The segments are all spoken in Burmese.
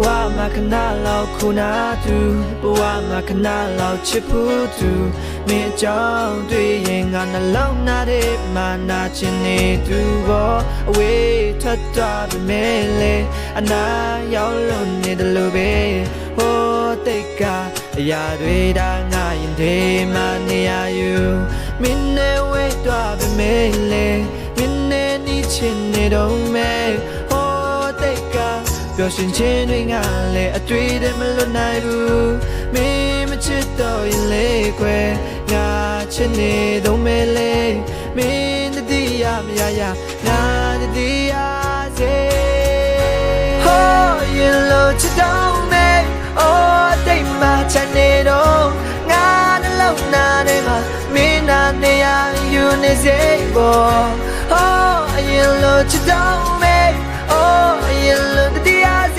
လောက်ခုနာသူဘဝမှာခဏလောက်ချစ်ဖို့သူမင်းအကြောင်းတွေ့ရင်ငါနှလုံးနာတဲ့မာနာချင်နေသူဘောအဝေးထွက်သွားပြီမဲလေအနာရောက်လို့နေတယ်လို့ပဲဟိုတိတ်ကအရာတွေဒါငါရင်တွေမှနေရယူမင်းနဲ့ဝေးသွားပြီမဲလေမင်းနဲ့နီးချင်နေတော့မဲဟိုတိတ်ကပျော် ရွှင်ခြင်းတွေငါလည်းအတွေ့တည်းမလွတ်နိုင်ဘူးမင်းမချစ်တော့ရင်လေကွယ်ငါချစ်နေတော့မဲလေမင်းတတိယမရရငါတတိယစေဟောရင်လို့ချစ်တော့မဲအိုးတိတ်မှချန်နေတော့ငါနှလုံးသားထဲမှာမင်းနာနေရယူနေစေပေါ်ဟောရင်လို့ချစ်တော့မဲ Oh, you look at the eyes.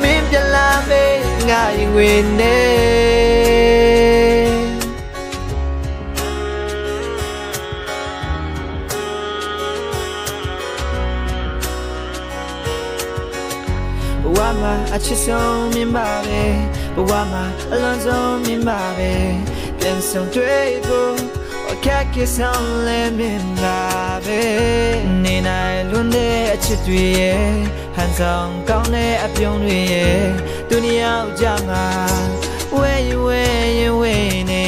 Min pian la me nga yin win ne. Bwa ma a chit song min ba be Bwa ma a lon song min ba be ပြန်ဆောင်တွေ့ဖို့ အခက်အခဲဆောင်လဲမြင်လာပဲနေနိုင်လွန်းတဲ့အချစ်တွေရဲ့ဟန်ဆောင်ကောင်းတဲ့အပြုံးတွေရဲ့ဒုနီယာအကြမှာဝဲရင်ဝဲရင်ဝဲနေ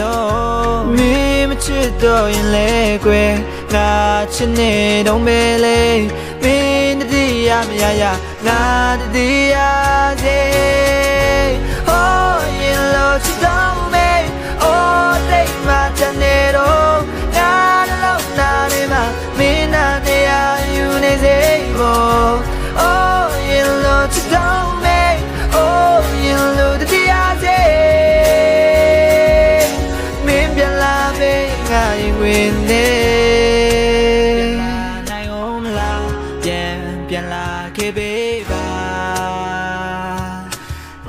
တော့မင်းမချစ်တော့ရင်လဲကွယ်ငါချစ်နေတော့မဲလေမင်းတတိယမရရငါတတိယစေ I win it နိုင်အောင်မလားပြန်ပြန်လာခဲ့ပေးပါ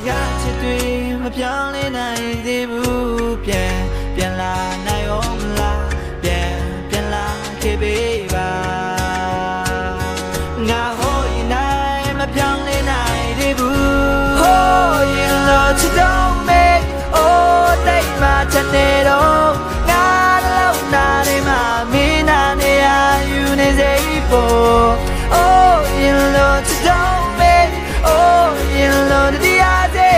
ငါချစ်တွေမပြောင်းလဲနိုင်သေးဘူးပြန်ပြန်လာနိုင်အောင်မလားပြန်ပြန်လာခဲ့ပေးပါငါဟိုရင်နိုင်မပြောင်းလဲနိုင်သေးဘူးဟိုရင်လို့ချစ်တော့မေအိုးတိတ်မှ စေဖို့ Oh, you love to don't make Oh, you love to the idea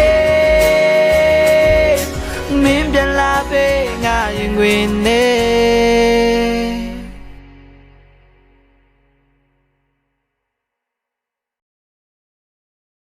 မင်းပြန်လာပေးငါရင်ဝင်နေ